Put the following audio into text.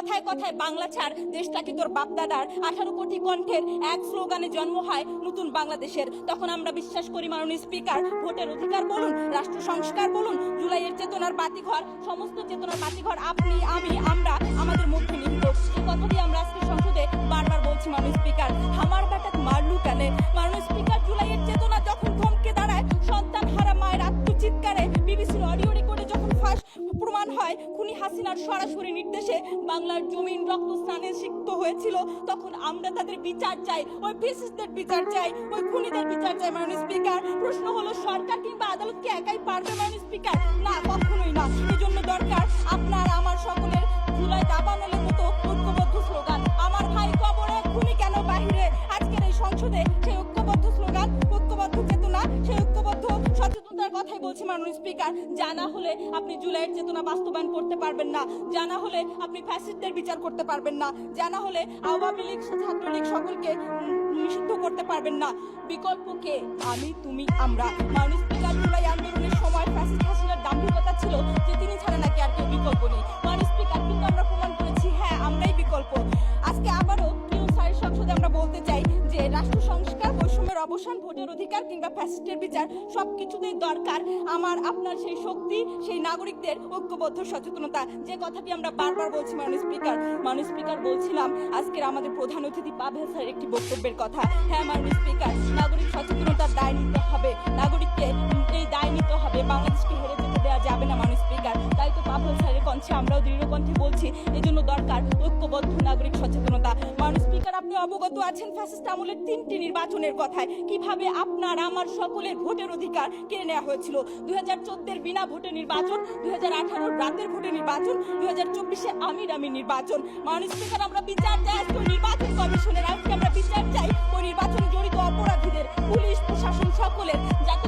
কথায় কথায় বাংলা ছাড় দেশটা কি তোর বাপদাদার। আঠারো কোটি কণ্ঠের এক স্লোগানে জন্ম হয় নতুন বাংলাদেশের। তখন আমরা বিশ্বাস করি মাননীয় স্পিকার, ভোটের অধিকার বলুন, রাষ্ট্র সংস্কার বলুন, জুলাইয়ের চেতনার বাতিঘর, সমস্ত চেতনার বাতিঘর আপনি, আমি, আমরা, আমাদের মধ্যে নিহিত। এই কথাটি আমরা আজকে সংসদে বারবার বলছি মাননীয় স্পিকার। আমার বেটা মারলু কেন? মাননীয় হয়। খুনি হাসিনার সরাসরি নির্দেশে বাংলার জমিন রক্ত স্নানে সিক্ত হয়েছিল। তখন আমরা তাদের বিচার চাই। ওই ফেসিস্টদের বিচার চাই, ওই খুনিদের বিচার চাই, মাননীয় স্পিকার প্রশ্ন হলো, সরকার কিংবা আদালত কি একাই পারবে, মাননীয় স্পিকার না, কখনোই না। এই জন্য দরকার আপনার, আমার সকলের জুলাই দাবানলের মতো ঐক্যবদ্ধ স্লোগান। আমার ভাই কবরে খুনি কেন বাহিরে? আজকের এই সংসদে সেই সচেতনতার কথাই বলছি মাননীয় স্পিকার। জানা হলে আপনি জুলাইয়ের চেতনা বাস্তবায়ন করতে পারবেন না। জানা হলে আপনি ফ্যাসিস্টদের বিচার করতে পারবেন না। জানা হলে আওয়ামী লীগ, ছাত্রলীগ সকলকে নিষিদ্ধ করতে পারবেন না। বিকল্প কে? আমি, তুমি, আমরা। মাননীয় স্পিকার, জুলাই আন্দোলনের সময় ফ্যাসিস্ট হাসিনার দাম্ভিকতা ছিল যে তিনি ছাড়া নাকি আর কেউ বিকল্প নেই। মাননীয় স্পিকার, কিন্তু আমরা প্রমাণ করেছি হ্যাঁ আমরাই বিকল্প। আজকে আবারও প্রিয় সারি সংসদে আমরা বলতে চাই যে রাষ্ট্র সংস্কার বৈষম্যের অবসান ভোটের অধিকার কিংবা ফ্যাসিস্টের বিচার সব কিছুতেই দরকার আমার, আপনার সেই শক্তি, সেই নাগরিকদের ঐক্যবদ্ধ সচেতনতা। যে কথাটি আমরা বারবার বলছি, মাননীয় স্পিকার মাননীয় স্পিকার বলছিলাম, আজকের আমাদের প্রধান অতিথি পাভেল স্যার একটি বক্তব্যের কথা। হ্যাঁ মাননীয় স্পিকার, নাগরিক সচেতনতার পাভেল আমরাও দৃঢ় কণ্ঠে বলছি, এই জন্য দরকার ঐক্যবদ্ধ নাগরিক সচেতনতা। মাননীয় স্পিকার, আপনি অবগত আছেন ফ্যাসিস্ট আমলের তিনটি নির্বাচনের কথায়। কীভাবে আপনার, আমার সকলের ভোটের অধিকার কেড়ে নেওয়া হয়েছিল? দুই হাজার চোদ্দের বিনা ভোটে নির্বাচন, দুই হাজার আঠারোর রাতের ভোটে নির্বাচন, দুই হাজার চব্বিশে আমির আমির নির্বাচন। মাননীয় স্পিকার, আমরা বিচার চাই, আজকে নির্বাচন কমিশনের, আজকে আমরা বিচার চাই ওই নির্বাচনে জড়িত অপরাধীদের, পুলিশ, প্রশাসন সকলের, যাতে